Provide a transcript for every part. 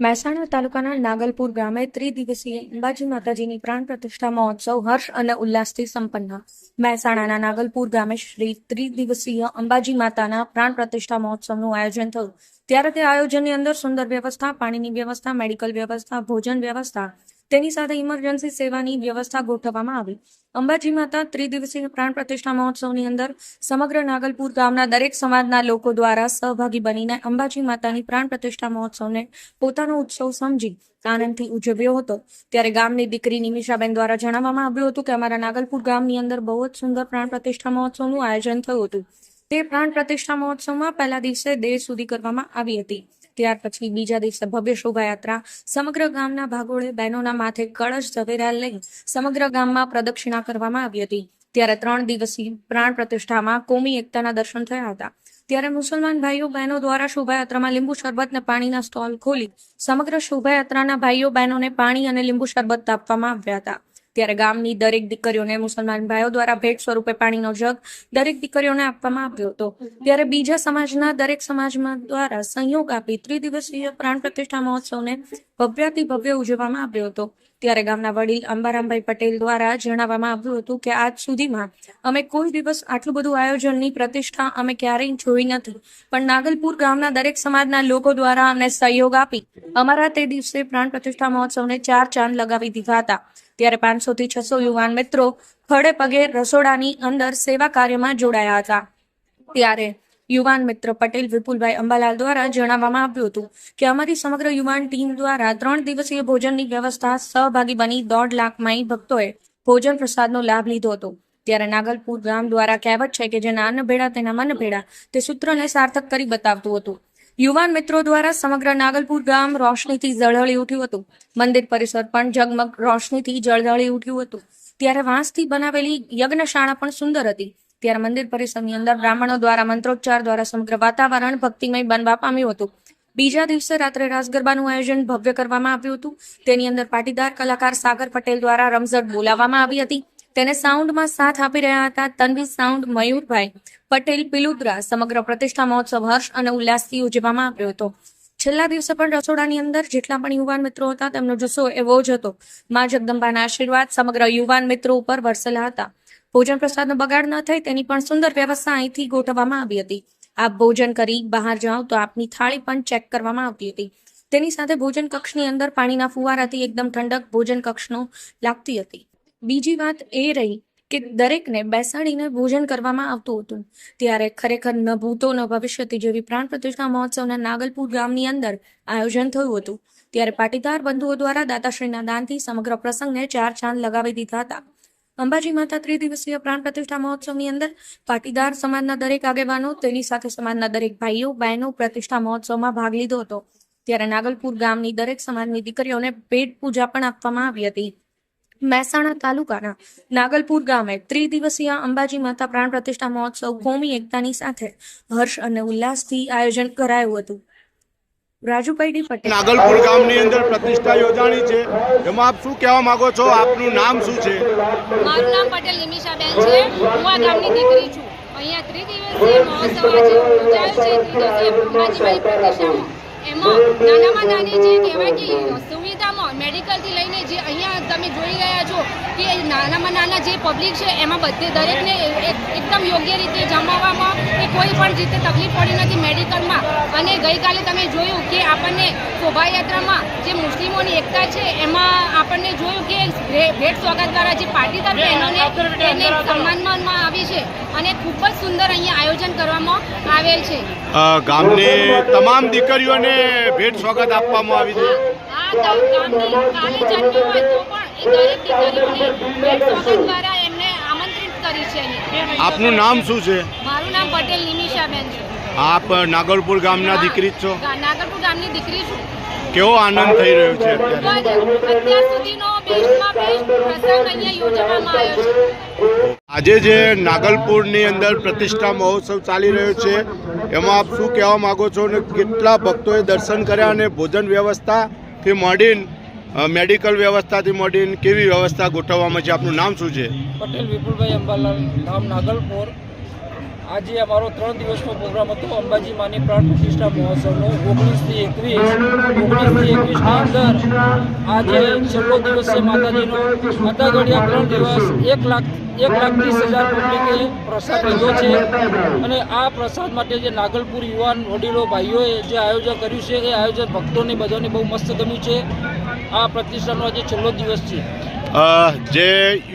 મહેસાણા તાલુકાના નાગલપુર ગામે ત્રિદિવસીય અંબાજી માતાજીની પ્રાણ પ્રતિષ્ઠા મહોત્સવ હર્ષ અને ઉલ્લાસથી સંપન્ન. મહેસાણાના નાગલપુર ગામે શ્રી ત્રિદિવસીય અંબાજી માતાના પ્રાણ પ્રતિષ્ઠા મહોત્સવનું આયોજન થયું. ત્યારે તે આયોજનની અંદર સુંદર વ્યવસ્થા, પાણીની વ્યવસ્થા, મેડિકલ વ્યવસ્થા, ભોજન વ્યવસ્થા તેની સાથે ઇમરજન્સી સેવાની વ્યવસ્થા ગોઠવવામાં આવી. અંબાજી માતા ત્રિદિવસીય પ્રાણ પ્રતિષ્ઠા મહોત્સવની અંદર સમગ્ર નાગલપુર ગામના દરેક સમાજના લોકો દ્વારા સહભાગી બનીને અંબાજી માતાની પ્રાણ પ્રતિષ્ઠા મહોત્સવને પોતાનો ઉત્સવ સમજી આનંદથી ઉજવ્યો હતો. ત્યારે ગામની દીકરી નિમિષાબેન દ્વારા જણાવવામાં આવ્યું હતું કે અમારા નાગલપુર ગામની અંદર બહુ જ સુંદર પ્રાણ પ્રતિષ્ઠા મહોત્સવનું આયોજન થયું હતું. તે પ્રાણ પ્રતિષ્ઠા મહોત્સવમાં પહેલા દિવસે દેશ સુધી કરવામાં આવી હતી. ત્યાર પછી બીજા દિવસે ભવ્ય શોભાયાત્રા. સમગ્ર ગામના ભાગોળે બહેનોના માથે કળશ ઝવેરા લઈ સમગ્ર ગામમાં પ્રદક્ષિણા કરવામાં આવી હતી. ત્યારે ત્રણ દિવસીય પ્રાણ પ્રતિષ્ઠામાં કોમી એકતાના દર્શન થયા હતા. ત્યારે મુસલમાન ભાઈઓ બહેનો દ્વારા શોભાયાત્રામાં લીંબુ શરબત અને પાણીના સ્ટોલ ખોલી સમગ્ર શોભાયાત્રાના ભાઈઓ બહેનોને પાણી અને લીંબુ શરબત આપવામાં આવ્યા હતા. ત્યારે ગામની દરેક દીકરીઓને મુસલમાન ભાઈઓ દ્વારા ભેટ સ્વરૂપે પાણીનો જગ દરેક દીકરીઓને આપવામાં આવ્યો હતો. ત્યારે બીજા સમાજના દરેક સમાજમાં દ્વારા સંયોગ આપી ત્રિદિવસીય પ્રાણ પ્રતિષ્ઠા મહોત્સવને ભવ્યાતિ ભવ્ય ઉજવવામાં આવ્યો હતો. ત્યારે ગામના વડીલ અંબારામભાઈ પટેલ દ્વારા જણાવવામાં આવ્યું હતું કે આજ સુધીમાં અમે કોઈ દિવસ આટલું બધું આયોજનની પ્રતિષ્ઠા અમે ક્યારેય જોઈ નથી. પણ નાગલપુર ગામના દરેક સમાજના લોકો દ્વારા અમને સહયોગ આપી અમારા તે દિવસે પ્રાણ પ્રતિષ્ઠા મહોત્સવને ચાર ચાંદ લગાવી દીધા હતા. ત્યારે પાંચસો થી છસો યુવાન મિત્રો ખડે પગે રસોડાની અંદર સેવા કાર્યમાં જોડાયા હતા. ત્યારે યુવાન મિત્ર પટેલ વિપુલભાઈ અંબાલાલ દ્વારા જણાવવામાં આવ્યું હતું કે અમારી સમગ્ર યુવાન ટીમ દ્વારા ત્રણ દિવસીય ભોજનની વ્યવસ્થા સહભાગી બની દોઢ લાખ માઈ ભક્તોએ ભોજન પ્રસાદનો લાભ લીધો હતો. ત્યારે નાગલપુર ગામ દ્વારા કહેવત છે કે જેના અન્ન ભેડા તેના મન ભેડા તે સૂત્રને સાર્થક કરી બતાવતું હતું. યુવાન મિત્રો દ્વારા સમગ્ર નાગલપુર ગામ રોશનીથી ઝળહળી ઉઠ્યું હતું. મંદિર પરિસર પણ ઝગમગ રોશનીથી જળહળી ઉઠ્યું હતું. ત્યારે વાંસથી બનાવેલી યજ્ઞશાળા પણ સુંદર હતી. ત્યારે મંદિર પરિસરની અંદર બ્રાહ્મણો દ્વારા મંત્રોચ્ચાર દ્વારા સમગ્ર વાતાવરણ ભક્તિમય બનવા પામ્યું હતું. બીજા દિવસે રાત્રે રાસ ગરબાનું આયોજન ભવ્ય કરવામાં આવ્યું હતું. તેની અંદર પાટીદાર કલાકાર સાગર પટેલ દ્વારા રમઝટ બોલાવવામાં આવી હતી. તેને સાઉન્ડમાં સાથ આપી રહ્યા હતા તન્વી સાઉન્ડ મયુરભાઈ પટેલ પિલુદ્રા સમગ્ર પ્રતિષ્ઠા મહોત્સવ હર્ષ અને ઉલ્લાસથી ઉજવવામાં આવ્યો હતો. છેલ્લા દિવસે પણ રસોડાની અંદર જેટલા પણ યુવાન મિત્રો હતા તેમનો જુસ્સો એવો જ હતો. મા જગદંબાના આશીર્વાદ સમગ્ર યુવાન મિત્રો ઉપર વરસેલા હતા. ભોજન પ્રસાદનો બગાડ ન થાય તેની પણ સુંદર વ્યવસ્થા અહીંથી ગોઠવવામાં આવી હતી. આપ ભોજન કરી બહાર જાઓ તો આપની થાળી પણ ચેક કરવામાં આવતી હતી. તેની સાથે ભોજન કક્ષની અંદર પાણીના ફુવારાથી એકદમ ઠંડક ભોજન કક્ષનો લાગતી હતી. બીજી વાત એ રહી કે દરેકને બેસાડીને ભોજન કરવામાં આવતું હતું. ત્યારે ખરેખર ન ભૂતો ન ભવિષ્યથી જેવી પ્રાણ પ્રતિષ્ઠા મહોત્સવના નાગલપુર ગામની અંદર આયોજન થયું હતું. ત્યારે પાટીદાર બંધુઓ દ્વારા દાતાશ્રીના દાનથી સમગ્ર પ્રસંગને ચાર ચાંદ લગાવી દીધા હતા. અંબાજી માતા ત્રિદિવસીય પ્રાણ પ્રતિષ્ઠા મહોત્સવની અંદર પાટીદાર સમાજના દરેક આગેવાનો, તેની સાથે સમાજના દરેક ભાઈઓ, બહેનો પ્રતિષ્ઠા મહોત્સવમાં ભાગ લીધો હતો. ત્યારે નાગલપુર ગામની દરેક સમાજની દીકરીઓને ભેટ પૂજા પણ આપવામાં આવી હતી. મહેસાણા તાલુકાના નાગલપુર ગામે ત્રિદિવસીય અંબાજી માતા પ્રાણ પ્રતિષ્ઠા મહોત્સવ કોમી એકતાની સાથે હર્ષ અને ઉલ્લાસથી આયોજન કરાયું હતું. રાજુભાઈ ડી પટેલ. નાગલપુર ગામની અંદર પ્રતિષ્ઠા યોજાણી છે. એમાં આપ શું કહેવા માંગો છો? આપનું નામ શું છે? મારું નામ પટેલ નિમિષાબેન છે. હું આ ગામની દીકરી છું. અહીંયા ત્રિદિવસીય મહોત્સવ આજે યોજાયો છે. ત્રિદિવસીય અંબાજીબાઈ પ્રતિષ્ઠામાં એમાં નાનામાં નાની જે કહેવાય કે કે નાનામાં નાના જે પબ્લિક છે એમાં બધે દરેકને એક- એકદમ યોગ્ય રીતે જમાવવામાં કે કોઈ પણ રીતે તકલીફ પડી નથી મેડિકલમાં. અને ગઈકાલે તમે જોયું કે આપણને શોભાયાત્રામાં જે મુસ્લિમોની એકતા છે એમાં આપણને જોયું કે ભેટ સ્વાગત દ્વારા જે પાટીદાર બહેનોને એને સન્માનમાં આવી છે. અને ખૂબ જ સુંદર અહીંયા આયોજન કરવામાં આવેલ છે. ગામની તમામ દીકરીઓને ભેટ સ્વાગત આપવામાં આવી છે. આ ગામની કાલે જન્મી હોય તો પણ એ દરેક દીકરીઓને દ્વારા એમને આમંત્રિત કરી છે અહીંયા આપનું નામ શું છે? મારું નામ પટેલ નિમિષાબેન છે. આપ નાગલપુર ગામના દીકરી જ છો? નાગરપુર ગામની દીકરી છું. કેવો આનંદ થઈ રહ્યો છે અત્યારે? અત્યાર સુધીનો બેસ્ટમાં બેસ્ટ પ્રસંગ અહીંયા યોજવામાં આવ્યો છે. આજે જે નાગલપુરની અંદર પ્રતિષ્ઠા મહોત્સવ ચાલી રહ્યો છે એમાં આપ શું કહેવા માંગો છો અને કેટલા ભક્તોએ દર્શન કર્યા અને ભોજન વ્યવસ્થાથી માંડીને અ, મેડિકલ વ્યવસ્થાથી માંડીને કેવી વ્યવસ્થા ગોઠવવામાં છે? આપનું નામ શું છે? પટેલ વિપુલભાઈ અંબાલાલ, ગામ નાગલપુર. આજે અમારો ત્રણ દિવસનો પ્રોગ્રામ હતો, અંબાજી માની પ્રાણ પ્રતિષ્ઠા મહોત્સવનો. ઓગણીસથી એકવીસ, ઓગણીસથી એકવીસની અંદર આજે છેલ્લો દિવસ છે માતાજીનો. હતા ઘડિયા ત્રણ દિવસ, એક લાખ એક લાખ ત્રીસ હજાર પબ્લિકે પ્રસાદ લીધો છે. અને આ પ્રસાદ માટે જે નાગલપુર યુવાન વડીલો ભાઈઓએ જે આયોજન કર્યું છે, એ આયોજન ભક્તોને બધાને બહુ મસ્ત ગમ્યું છે. આ પ્રતિષ્ઠાનો આજે છેલ્લો દિવસ છે. જે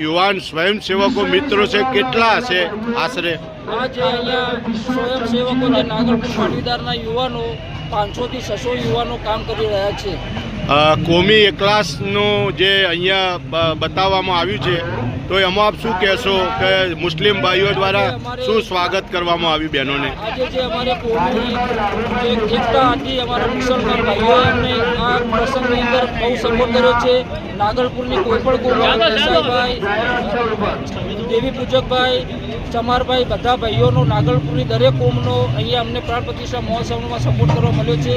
યુવાન સ્વયંસેવકો મિત્રો છે કેટલા છે આશરે? આ જે અહીંયા સ્વયંસેવકો જે નાગરપુર પાટીદારના યુવાનો પાંચસોથી છસો યુવાનો કામ કરી રહ્યા છે. કોમી એકલાસનું જે અહીંયા બતાવવામાં આવ્યું છે તો એમાં આપ શું કહેશો કે મુસ્લિમ ભાઈઓ દ્વારા શું સ્વાગત કરવામાં આવ્યું બહેનોને? આજે જે અમારે પ્રસંગની અંદર બહુ સપોર્ટ કર્યો છે. કોઈ પણ દેસાઈભાઈ દેવી પૂજકભાઈ ચમારભાઈ બધા ભાઈઓનો નાગલપુરની દરેક કોમનો અહીંયા અમને પ્રાણ પ્રતિષ્ઠા મહોત્સવમાં સપોર્ટ કરવા મળ્યો છે.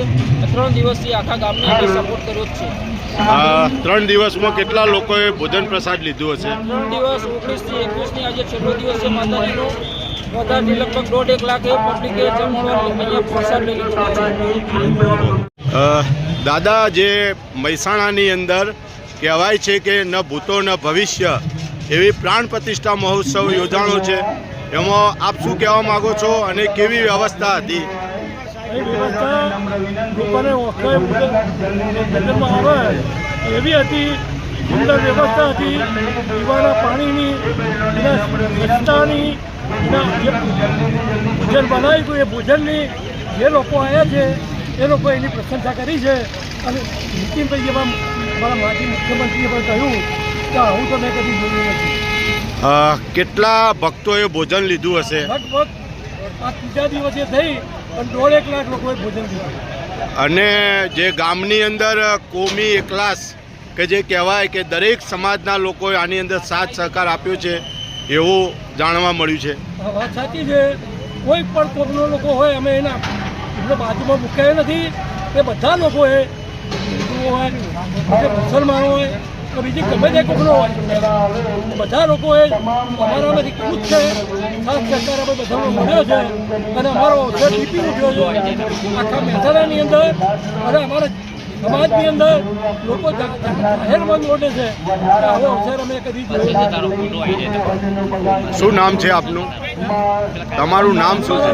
ત્રણ દિવસથી આખા ગામને સપોર્ટ કર્યો જ છે. ત્રણ દિવસમાં કેટલા લોકોએ ભોજન પ્રસાદ લીધું હશે? ત્રણ દિવસ ઓગણીસથી એકવીસની આજે છેલ્લો દિવસ છે માતાજીનો. વધારથી લગભગ દોઢ એક લાખ પબ્લિકે જમણવાર અહીંયા પ્રસાદ લઈ લીધો દાદા જે મહેસાણાની અંદર કહેવાય છે કે ન ભૂતો ન ભવિષ્ય એવી પ્રાણ પ્રતિષ્ઠા મહોત્સવ યોજાણો છે. એમાં આપ શું કહેવા માગો છો અને કેવી વ્યવસ્થા હતી? એવી હતી સુંદર વ્યવસ્થા હતી. પીવાના પાણીની રસ્તાની ભોજન બનાવ્યું હતું એ ભોજનની, જે લોકો આવ્યા છે, એ લોકો એની પ્રશંસા કરી છે. અને નીતિનભાઈ જેવા મારા માજી મુખ્યમંત્રીએ પણ કહ્યું આવું તો મેં કદી જોયું નથી. કેટલા ભક્તોએ ભોજન લીધું હશે? લગભગ આ ત્રીજા દિવસે થઈ પણ દોઢેક લાખ લોકોએ ભોજન લીધું. અને જે ગામની અંદર કોમી એકલાસ કે જે કહેવાય કે દરેક સમાજના લોકોએ આની અંદર સાથ સહકાર આપ્યો છે એવું જાણવા મળ્યું છે. વાત સાચી છે. કોઈ પણ કોમનો લોકો હોય અમે એના એમને બાજુમાં મૂક્યા નથી. એ બધા લોકોએ હિન્દુઓ હોય મુસલમાનો હોય કે બીજી ગમે તે કોમનો હોય. બધા લોકોએ અમારામાંથી ખુદ છે ખાસ સરકાર અમે બધાનો મળ્યો છે અને અમારો જે ટીપી ઉઠ્યો છે આખા મહેસાણાની અંદર અને અમારા સમાજની અંદર લોકો જાહેરમાં નોંધે છે. આવો અવસર અમે કદી શું નામ છે આપનું? તમારું નામ શું છે?